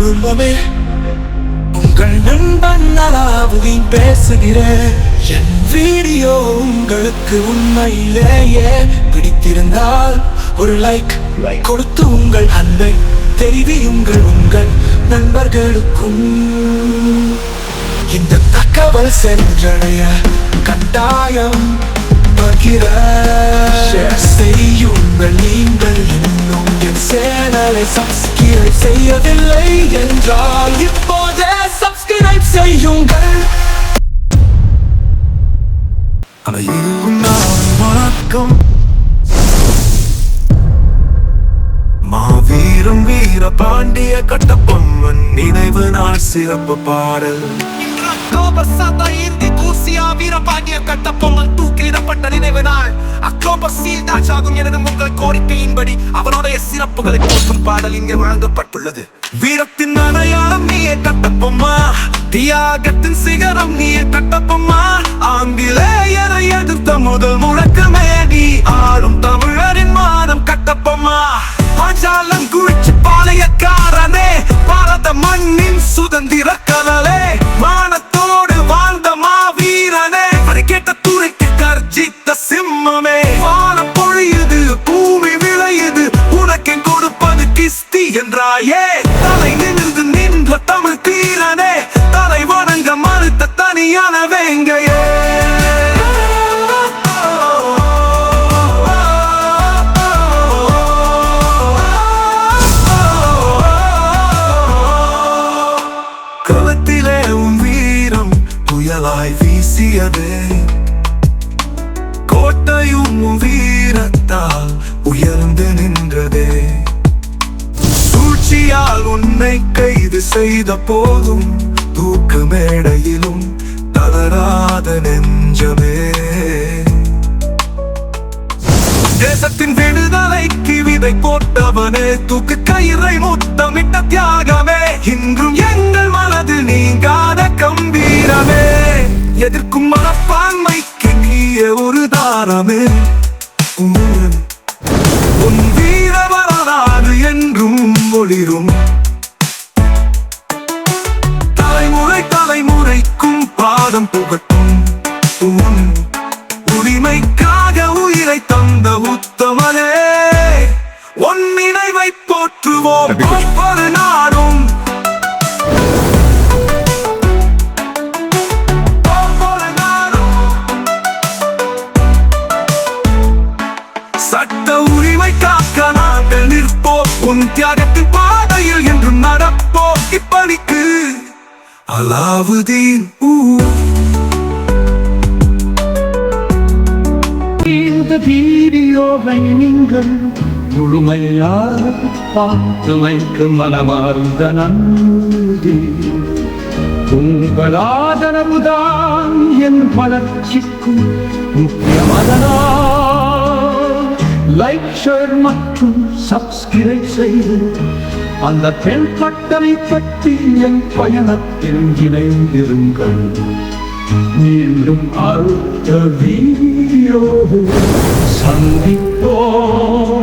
குடும்பமே உங்கள் நண்பன் அலாவுதீன் பேசுகிறேன். என் வீடியோ உங்களுக்கு உண்மையிலேயே பிடித்திருந்தால் ஒரு லைக் கொடுத்து உங்கள் அன்பை தெரிவியுங்கள் உங்கள் நண்பர்களுக்கும். இந்த தகவல் சென்றடைய கட்டாயம் பகிர Share. செய்யுங்கள் நீங்கள். இன்னும் என் சேனலை சப்ஸ்கிரைப் செய்யவில்லை என்றால் இப்போதே சப்ஸ்கிரைப் செய்யுங்கள். வணக்கம். மாவீரம் வீர பாண்டிய கட்டபொம்மன் நினைவு நாள் சிறப்பு பாடல். அக்டோபர் சதைந்து தூசியா வீரபாண்டிய கட்டப்பொம்மன் தூக்கிலிடப்பட்ட நினைவு நாள். அக்டோபர் சீதாஜாகும் எனது உங்கள் கோரிக்கையின்படி அவனுடைய சிறப்புகளை போற்றும் பாடல் இங்கே வழங்கப்பட்டுள்ளது. வீரத்தின் அடையாளம் நீயே கட்டப்பொம்மா தியாகத்தின் சிகரம் நீயே கட்டப்பொம்மா ஆங்கிலேயரை எதிர்த்த முதல் முழக்கமே நீ ஆளும் தமிழரின் மானம் கட்டப்பொம்மா. பாஞ்சாலம் குறிச்சி பாளையக்காரனே. பாரத மண்ணின் சுதந்திர கலலே மான வீசியது கோட்டையும் வீரத்தால் உயர்ந்து நின்றதே. சூழ்ச்சியால் உன்னை கைது செய்த போதும் தூக்கு மேடையிலும் தளராத நெஞ்சமே. தேசத்தின் விடுதலைக்கு விதை போட்டவனே தூக்கு கயிறை முத்தமிட்ட தாரமே உன் உன் வீர வரலாறு என்றும் ஒளிரும். தலைமுறை தலைமுறைக்கும் பாதம் புகட்டும். உன் உரிமைக்காக உயிரை தந்த உத்தமனே உன் நினைவை போற்றுவோம். உன் தியாகத்தின் பாதையில் என்றும் நடப்போ இப்பணிக்கு. அலாவுதீன் இந்த வீடியோவை நீங்கள் முழுமையாக பார்த்து வைக்க மனமார்ந்த நன்றி. உங்கள் ஆதரவுதான் என் வளர்ச்சிக்கும் முக்கியமானதான் லைக் ஷேர் மற்றும் சப்ஸ்கிரைப் செய்து அந்த பெண் கட்டளை பற்றி என் பயணத்தில் இணைந்திருங்கள். மீண்டும் அடுத்த வீடியோ சந்திப்போம்.